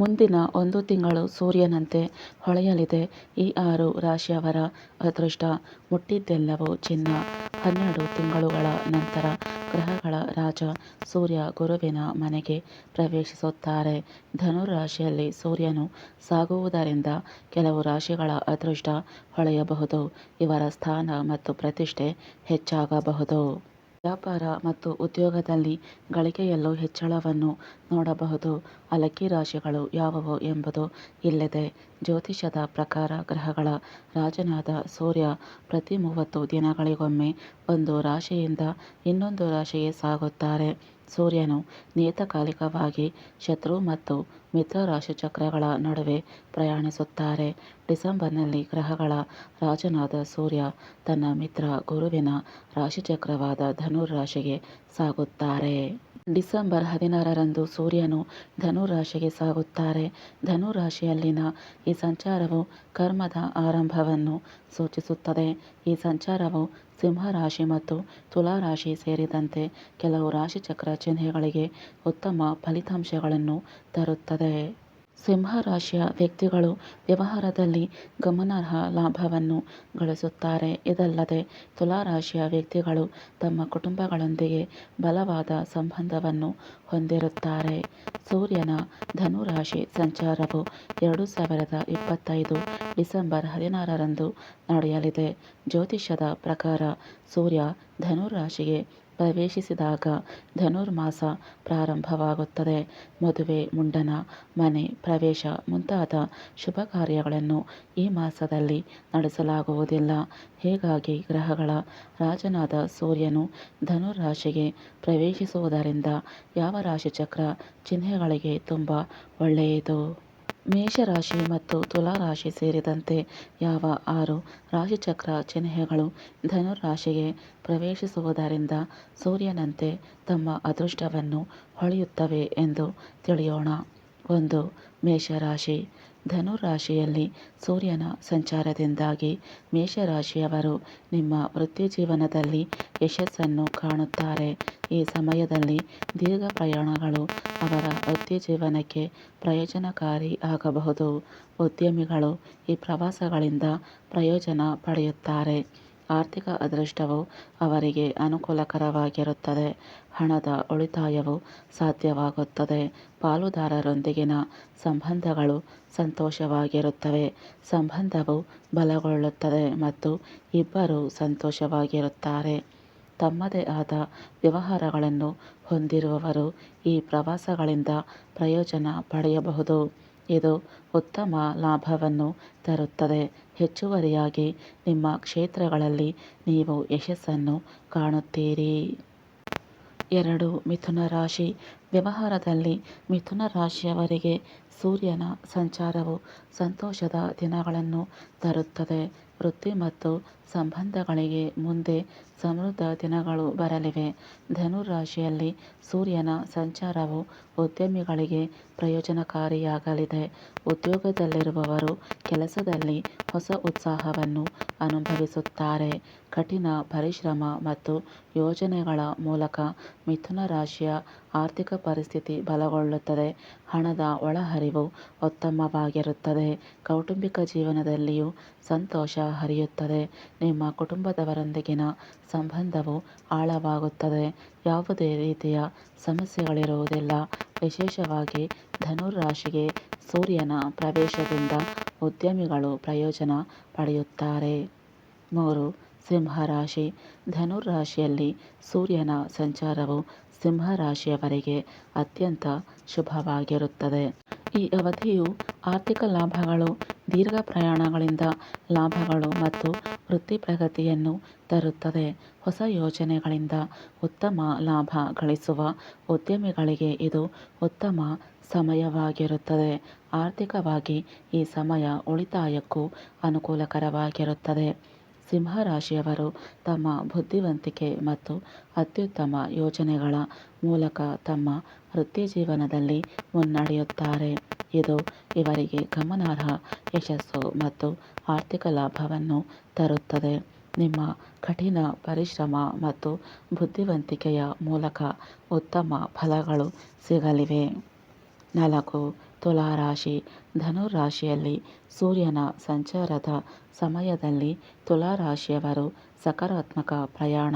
ಮುಂದಿನ ಒಂದು ತಿಂಗಳು ಸೂರ್ಯನಂತೆ ಹೊಳೆಯಲಿದೆ. ಈ ಆರು ರಾಶಿಯವರ ಅದೃಷ್ಟ ಮುಟ್ಟಿದ್ದೆಲ್ಲವೂ ಚಿನ್ನ. ಹನ್ನೆರಡು ತಿಂಗಳುಗಳ ನಂತರ ಗ್ರಹಗಳ ರಾಜ ಸೂರ್ಯ ಗುರುವಿನ ಮನೆಗೆ ಪ್ರವೇಶಿಸುತ್ತಾರೆ. ಧನು ರಾಶಿಯಲ್ಲಿ ಸೂರ್ಯನು ಸಾಗುವುದರಿಂದ ಕೆಲವು ರಾಶಿಗಳ ಅದೃಷ್ಟ ಹೊಳೆಯಬಹುದು. ಇವರ ಸ್ಥಾನ ಮತ್ತು ಪ್ರತಿಷ್ಠೆ ಹೆಚ್ಚಾಗಬಹುದು. ವ್ಯಾಪಾರ ಮತ್ತು ಉದ್ಯೋಗದಲ್ಲಿ ಗಳಿಕೆಯಲ್ಲೂ ಹೆಚ್ಚಳವನ್ನು ನೋಡಬಹುದು. ಅಲಕ್ಕಿ ರಾಶಿಗಳು ಯಾವುವು ಎಂಬುದು ಇಲ್ಲಿದೆ. ಜ್ಯೋತಿಷದ ಪ್ರಕಾರ ಗ್ರಹಗಳ ರಾಜನಾದ ಸೂರ್ಯ ಪ್ರತಿ ಮೂವತ್ತು ದಿನಗಳಿಗೊಮ್ಮೆ ಒಂದು ರಾಶಿಯಿಂದ ಇನ್ನೊಂದು ರಾಶಿಗೆ ಸಾಗುತ್ತಾರೆ. ಸೂರ್ಯನು ನಿಯತಕಾಲಿಕವಾಗಿ ಶತ್ರು ಮತ್ತು ಮಿತ್ರ ರಾಶಿಚಕ್ರಗಳ ನಡುವೆ ಪ್ರಯಾಣಿಸುತ್ತಾರೆ. ಡಿಸೆಂಬರ್ನಲ್ಲಿ ಗ್ರಹಗಳ ರಾಜನಾದ ಸೂರ್ಯ ತನ್ನ ಮಿತ್ರ ಗುರುವಿನ ರಾಶಿಚಕ್ರವಾದ ಧನುರ್ ರಾಶಿಗೆ ಸಾಗುತ್ತಾರೆ. ಡಿಸೆಂಬರ್ ಹದಿನಾರರಂದು ಸೂರ್ಯನು ಧನು ರಾಶಿಗೆ ಸಾಗುತ್ತಾರೆ. ಧನು ರಾಶಿಯಲ್ಲಿನ ಈ ಸಂಚಾರವು ಕರ್ಮದ ಆರಂಭವನ್ನು ಸೂಚಿಸುತ್ತದೆ. ಈ ಸಂಚಾರವು ಸಿಂಹ ರಾಶಿ ಮತ್ತು ತುಲಾ ರಾಶಿ ಸೇರಿದಂತೆ ಕೆಲವು ರಾಶಿಚಕ್ರ ಚಿಹ್ನೆಗಳಿಗೆ ಉತ್ತಮ ಫಲಿತಾಂಶಗಳನ್ನು ತರುತ್ತದೆ. ಸಿಂಹ ರಾಶಿಯ ವ್ಯಕ್ತಿಗಳು ವ್ಯವಹಾರದಲ್ಲಿ ಗಮನಾರ್ಹ ಲಾಭವನ್ನು ಗಳಿಸುತ್ತಾರೆ. ಇದಲ್ಲದೆ ತುಲಾ ರಾಶಿಯ ವ್ಯಕ್ತಿಗಳು ತಮ್ಮ ಕುಟುಂಬಗಳೊಂದಿಗೆ ಬಲವಾದ ಸಂಬಂಧವನ್ನು ಹೊಂದಿರುತ್ತಾರೆ. ಸೂರ್ಯನ ಧನು ರಾಶಿ ಸಂಚಾರವು ಎರಡು ಸಾವಿರದ ಇಪ್ಪತ್ತೈದು ಡಿಸೆಂಬರ್ ಹದಿನಾರರಂದು ನಡೆಯಲಿದೆ. ಜ್ಯೋತಿಷ್ಯದ ಪ್ರಕಾರ ಸೂರ್ಯ ಧನು ರಾಶಿಗೆ ಪ್ರವೇಶಿಸಿದಾಗ ಧನುರ್ಮಾಸ ಪ್ರಾರಂಭವಾಗುತ್ತದೆ. ಮದುವೆ, ಮುಂಡನ, ಮನೆ, ಪ್ರವೇಶ ಮುಂತಾದ ಶುಭ ಕಾರ್ಯಗಳನ್ನು ಈ ಮಾಸದಲ್ಲಿ ನಡೆಸಲಾಗುವುದಿಲ್ಲ. ಹೀಗಾಗಿ ಗ್ರಹಗಳ ರಾಜನಾದ ಸೂರ್ಯನು ಧನುರ್ ರಾಶಿಗೆ ಪ್ರವೇಶಿಸುವುದರಿಂದ ಯಾವ ರಾಶಿಚಕ್ರ ಚಿಹ್ನೆಗಳಿಗೆ ತುಂಬ ಒಳ್ಳೆಯದು? ಮೇಷರಾಶಿ ಮತ್ತು ತುಲಾ ರಾಶಿ ಸೇರಿದಂತೆ ಯಾವ ಆರು ರಾಶಿಚಕ್ರ ಚಿಹ್ನೆಗಳು ಧನುರಾಶಿಗೆ ಪ್ರವೇಶಿಸುವುದರಿಂದ ಸೂರ್ಯನಂತೆ ತಮ್ಮ ಅದೃಷ್ಟವನ್ನು ಹೊಳೆಯುತ್ತವೆ ಎಂದು ತಿಳಿಯೋಣ. ಒಂದು ಮೇಷರಾಶಿ. ಧನು ರಾಶಿಯಲ್ಲಿ ಸೂರ್ಯನ ಸಂಚಾರದಿಂದಾಗಿ ಮೇಷರಾಶಿಯವರು ನಿಮ್ಮ ವೃತ್ತಿ ಜೀವನದಲ್ಲಿ ಯಶಸ್ಸನ್ನು ಕಾಣುತ್ತಾರೆ. ಈ ಸಮಯದಲ್ಲಿ ದೀರ್ಘ ಪ್ರಯಾಣಗಳು ಅವರ ವೃತ್ತಿ ಜೀವನಕ್ಕೆ ಪ್ರಯೋಜನಕಾರಿ ಆಗಬಹುದು. ಉದ್ಯಮಿಗಳು ಈ ಪ್ರವಾಸಗಳಿಂದ ಪ್ರಯೋಜನ ಪಡೆಯುತ್ತಾರೆ. ಆರ್ಥಿಕ ಅದೃಷ್ಟವು ಅವರಿಗೆ ಅನುಕೂಲಕರವಾಗಿರುತ್ತದೆ. ಹಣದ ಉಳಿತಾಯವು ಸಾಧ್ಯವಾಗುತ್ತದೆ. ಪಾಲುದಾರರೊಂದಿಗಿನ ಸಂಬಂಧಗಳು ಸಂತೋಷವಾಗಿರುತ್ತವೆ. ಸಂಬಂಧವು ಬಲಗೊಳ್ಳುತ್ತದೆ ಮತ್ತು ಇಬ್ಬರೂ ಸಂತೋಷವಾಗಿರುತ್ತಾರೆ. ತಮ್ಮದೇ ಆದ ವ್ಯವಹಾರಗಳನ್ನು ಹೊಂದಿರುವವರು ಈ ಪ್ರವಾಸಗಳಿಂದ ಪ್ರಯೋಜನ ಪಡೆಯಬಹುದು. ಇದು ಉತ್ತಮ ಲಾಭವನ್ನು ತರುತ್ತದೆ. ಹೆಚ್ಚುವರಿಯಾಗಿ ನಿಮ್ಮ ಕ್ಷೇತ್ರಗಳಲ್ಲಿ ನೀವು ಯಶಸ್ಸನ್ನು ಕಾಣುತ್ತೀರಿ. ಎರಡು, ಮಿಥುನ ರಾಶಿ. ವ್ಯವಹಾರದಲ್ಲಿ ಮಿಥುನ ರಾಶಿಯವರಿಗೆ ಸೂರ್ಯನ ಸಂಚಾರವು ಸಂತೋಷದ ದಿನಗಳನ್ನು ತರುತ್ತದೆ. ವೃತ್ತಿ ಮತ್ತು ಸಂಬಂಧಗಳಿಗೆ ಮುಂದೆ ಸಮೃದ್ಧ ದಿನಗಳು ಬರಲಿವೆ. ಧನು ರಾಶಿಯಲ್ಲಿ ಸೂರ್ಯನ ಸಂಚಾರವು ಉದ್ಯಮಿಗಳಿಗೆ ಪ್ರಯೋಜನಕಾರಿಯಾಗಲಿದೆ. ಉದ್ಯೋಗದಲ್ಲಿರುವವರು ಕೆಲಸದಲ್ಲಿ ಹೊಸ ಉತ್ಸಾಹವನ್ನು ಅನುಭವಿಸುತ್ತಾರೆ. ಕಠಿಣ ಪರಿಶ್ರಮ ಮತ್ತು ಯೋಜನೆಗಳ ಮೂಲಕ ಮಿಥುನ ರಾಶಿಯ ಆರ್ಥಿಕ ಪರಿಸ್ಥಿತಿ ಬಲಗೊಳ್ಳುತ್ತದೆ. ಹಣದ ಒಳಹರಿವು ಉತ್ತಮವಾಗಿರುತ್ತದೆ. ಕೌಟುಂಬಿಕ ಜೀವನದಲ್ಲಿಯೂ ಸಂತೋಷ ಹರಿಯುತ್ತದೆ. ನಿಮ್ಮ ಕುಟುಂಬದವರೊಂದಿಗಿನ ಸಂಬಂಧವು ಆಳವಾಗುತ್ತದೆ. ಯಾವುದೇ ರೀತಿಯ ಸಮಸ್ಯೆಗಳಿರುವುದಿಲ್ಲ. ವಿಶೇಷವಾಗಿ ಧನುರ್ ರಾಶಿಗೆ ಸೂರ್ಯನ ಪ್ರವೇಶದಿಂದ ಉದ್ಯಮಿಗಳು ಪ್ರಯೋಜನ ಪಡೆಯುತ್ತಾರೆ. ಮೂರು ಸಿಂಹ ರಾಶಿ ಧನುರ್ ರಾಶಿಯಲ್ಲಿ ಸೂರ್ಯನ ಸಂಚಾರವು ಸಿಂಹ ರಾಶಿಯವರಿಗೆ ಅತ್ಯಂತ ಶುಭವಾಗಿರುತ್ತದೆ. ಈ ಅವಧಿಯು ಆರ್ಥಿಕ ಲಾಭಗಳು, ದೀರ್ಘ ಪ್ರಯಾಣಗಳಿಂದ ಲಾಭಗಳು ಮತ್ತು ವೃತ್ತಿ ಪ್ರಗತಿಯನ್ನು ತರುತ್ತದೆ. ಹೊಸ ಯೋಜನೆಗಳಿಂದ ಉತ್ತಮ ಲಾಭ ಗಳಿಸುವ ಉದ್ಯಮಿಗಳಿಗೆ ಇದು ಉತ್ತಮ ಸಮಯವಾಗಿರುತ್ತದೆ. ಆರ್ಥಿಕವಾಗಿ ಈ ಸಮಯ ಉಳಿತಾಯಕ್ಕೂ ಅನುಕೂಲಕರವಾಗಿರುತ್ತದೆ. ಸಿಂಹ ರಾಶಿಯವರು ತಮ್ಮ ಬುದ್ಧಿವಂತಿಕೆ ಮತ್ತು ಅತ್ಯುತ್ತಮ ಯೋಜನೆಗಳ ಮೂಲಕ ತಮ್ಮ ವೃತ್ತಿಜೀವನದಲ್ಲಿ ಮುನ್ನಡೆಯುತ್ತಾರೆ. ಇದು ಇವರಿಗೆ ಗಮನಾರ್ಹ ಯಶಸ್ಸು ಮತ್ತು ಆರ್ಥಿಕ ಲಾಭವನ್ನು ತರುತ್ತದೆ. ನಿಮ್ಮ ಕಠಿಣ ಪರಿಶ್ರಮ ಮತ್ತು ಬುದ್ಧಿವಂತಿಕೆಯ ಮೂಲಕ ಉತ್ತಮ ಫಲಗಳು ಸಿಗಲಿವೆ. ನಾಲ್ಕು ತುಲಾ ರಾಶಿ ಧನುರ್ ರಾಶಿಯಲ್ಲಿ ಸೂರ್ಯನ ಸಂಚಾರದ ಸಮಯದಲ್ಲಿ ತುಲಾ ರಾಶಿಯವರು ಸಕಾರಾತ್ಮಕ ಪ್ರಯಾಣ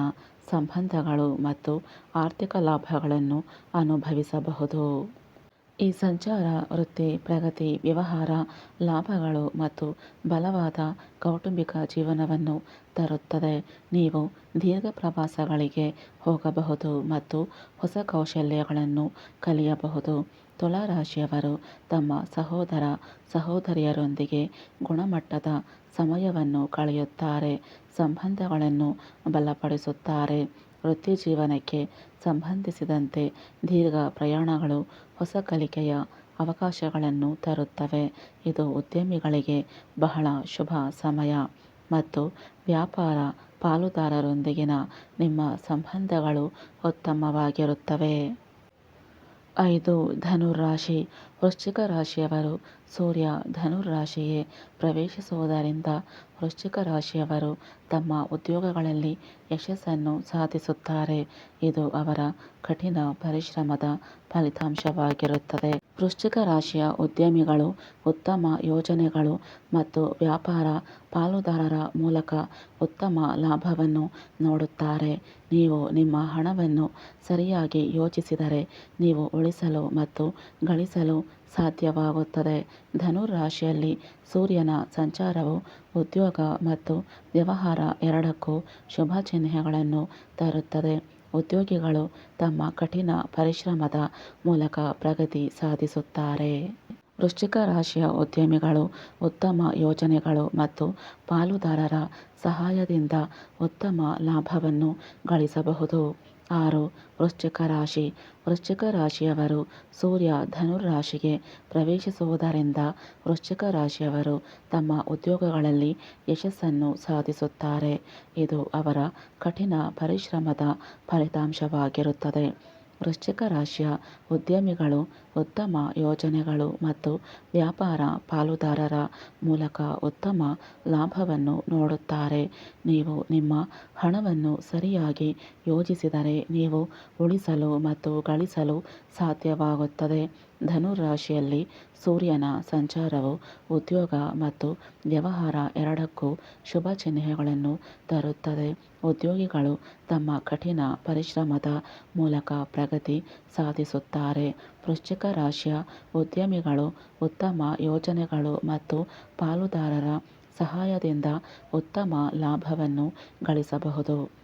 ಸಂಬಂಧಗಳು ಮತ್ತು ಆರ್ಥಿಕ ಲಾಭಗಳನ್ನು ಅನುಭವಿಸಬಹುದು. ಈ ಸಂಚಾರ, ವೃತ್ತಿ, ಪ್ರಗತಿ, ವ್ಯವಹಾರ, ಲಾಭಗಳು ಮತ್ತು ಬಲವಾದ ಕೌಟುಂಬಿಕ ಜೀವನವನ್ನು ತರುತ್ತದೆ. ನೀವು ದೀರ್ಘ ಪ್ರವಾಸಗಳಿಗೆ ಹೋಗಬಹುದು ಮತ್ತು ಹೊಸ ಕೌಶಲ್ಯಗಳನ್ನು ಕಲಿಯಬಹುದು. ತುಲಾ ರಾಶಿಯವರು ತಮ್ಮ ಸಹೋದರ ಸಹೋದರಿಯರೊಂದಿಗೆ ಗುಣಮಟ್ಟದ ಸಮಯವನ್ನು ಕಳೆಯುತ್ತಾರೆ, ಸಂಬಂಧಗಳನ್ನು ಬಲಪಡಿಸುತ್ತಾರೆ, ವೃತ್ತಿಜೀವನಕ್ಕೆ ಸಂಬಂಧಿಸಿದಂತೆ ದೀರ್ಘ ಪ್ರಯಾಣಗಳು ಹೊಸ ಕಲಿಕೆಯ ಅವಕಾಶಗಳನ್ನು ತರುತ್ತವೆ. ಇದು ಉದ್ಯಮಿಗಳಿಗೆ ಬಹಳ ಶುಭ ಸಮಯ ಮತ್ತು ವ್ಯಾಪಾರ ಪಾಲುದಾರರೊಂದಿಗಿನ ನಿಮ್ಮ ಸಂಬಂಧಗಳು ಉತ್ತಮವಾಗಿರುತ್ತವೆ. ಐದು ಧನುರ್ ರಾಶಿ ವೃಶ್ಚಿಕ ರಾಶಿಯವರು ಸೂರ್ಯ ಧನುರ್ ರಾಶಿಗೆ ಪ್ರವೇಶಿಸುವುದರಿಂದ ವೃಶ್ಚಿಕ ರಾಶಿಯವರು ತಮ್ಮ ಉದ್ಯೋಗಗಳಲ್ಲಿ ಯಶಸ್ಸನ್ನು ಸಾಧಿಸುತ್ತಾರೆ. ಇದು ಅವರ ಕಠಿಣ ಪರಿಶ್ರಮದ ಫಲಿತಾಂಶವಾಗಿರುತ್ತದೆ. ವೃಶ್ಚಿಕ ರಾಶಿಯ ಉದ್ಯಮಿಗಳು ಉತ್ತಮ ಯೋಜನೆಗಳು ಮತ್ತು ವ್ಯಾಪಾರ ಪಾಲುದಾರರ ಮೂಲಕ ಉತ್ತಮ ಲಾಭವನ್ನು ನೋಡುತ್ತಾರೆ. ನೀವು ನಿಮ್ಮ ಹಣವನ್ನು ಸರಿಯಾಗಿ ಯೋಚಿಸಿದರೆ ನೀವು ಉಳಿಸಲು ಮತ್ತು ಗಳಿಸಲು ಸಾಧ್ಯವಾಗುತ್ತದೆ. ಧನುರಾಶಿಯಲ್ಲಿ ಸೂರ್ಯನ ಸಂಚಾರವು ಉದ್ಯೋಗ ಮತ್ತು ವ್ಯವಹಾರ ಎರಡಕ್ಕೂ ಶುಭ ಚಿಹ್ನೆಗಳನ್ನು ತರುತ್ತದೆ. ಉದ್ಯೋಗಿಗಳು ತಮ್ಮ ಕಠಿಣ ಪರಿಶ್ರಮದ ಮೂಲಕ ಪ್ರಗತಿ ಸಾಧಿಸುತ್ತಾರೆ. ವೃಶ್ಚಿಕ ರಾಶಿಯ ಉದ್ಯಮಿಗಳು ಉತ್ತಮ ಯೋಜನೆಗಳು ಮತ್ತು ಪಾಲುದಾರರ ಸಹಾಯದಿಂದ ಉತ್ತಮ ಲಾಭವನ್ನು ಗಳಿಸಬಹುದು. ಆರು, ವೃಶ್ಚಿಕ ರಾಶಿ. ವೃಶ್ಚಿಕ ರಾಶಿಯವರು ಸೂರ್ಯ ಧನುರ್ ರಾಶಿಗೆ ಪ್ರವೇಶಿಸುವುದರಿಂದ ವೃಶ್ಚಿಕ ರಾಶಿಯವರು ತಮ್ಮ ಉದ್ಯೋಗಗಳಲ್ಲಿ ಯಶಸ್ಸನ್ನು ಸಾಧಿಸುತ್ತಾರೆ. ಇದು ಅವರ ಕಠಿಣ ಪರಿಶ್ರಮದ ಫಲಿತಾಂಶವಾಗಿರುತ್ತದೆ. ವೃಶ್ಚಿಕ ರಾಶಿಯ ಉದ್ಯಮಿಗಳು, ಉತ್ತಮ ಯೋಜನೆಗಳು ಮತ್ತು ವ್ಯಾಪಾರ ಪಾಲುದಾರರ ಮೂಲಕ ಉತ್ತಮ ಲಾಭವನ್ನು ನೋಡುತ್ತಾರೆ. ನೀವು ನಿಮ್ಮ ಹಣವನ್ನು ಸರಿಯಾಗಿ ಯೋಜಿಸಿದರೆ ನೀವು ಉಳಿಸಲು ಮತ್ತು ಗಳಿಸಲು ಸಾಧ್ಯವಾಗುತ್ತದೆ. ಧನುರ್ ರಾಶಿಯಲ್ಲಿ ಸೂರ್ಯನ ಸಂಚಾರವು ಉದ್ಯೋಗ ಮತ್ತು ವ್ಯವಹಾರ ಎರಡಕ್ಕೂ ಶುಭ ಚಿಹ್ನೆಗಳನ್ನು ತರುತ್ತದೆ. ಉದ್ಯೋಗಿಗಳು ತಮ್ಮ ಕಠಿಣ ಪರಿಶ್ರಮದ ಮೂಲಕ ಪ್ರಗತಿ ಸಾಧಿಸುತ್ತಾರೆ. ವೃಶ್ಚಿಕ ರಾಶಿಯ ಉದ್ಯಮಿಗಳು ಉತ್ತಮ ಯೋಜನೆಗಳು ಮತ್ತು ಪಾಲುದಾರರ ಸಹಾಯದಿಂದ ಉತ್ತಮ ಲಾಭವನ್ನು ಗಳಿಸಬಹುದು.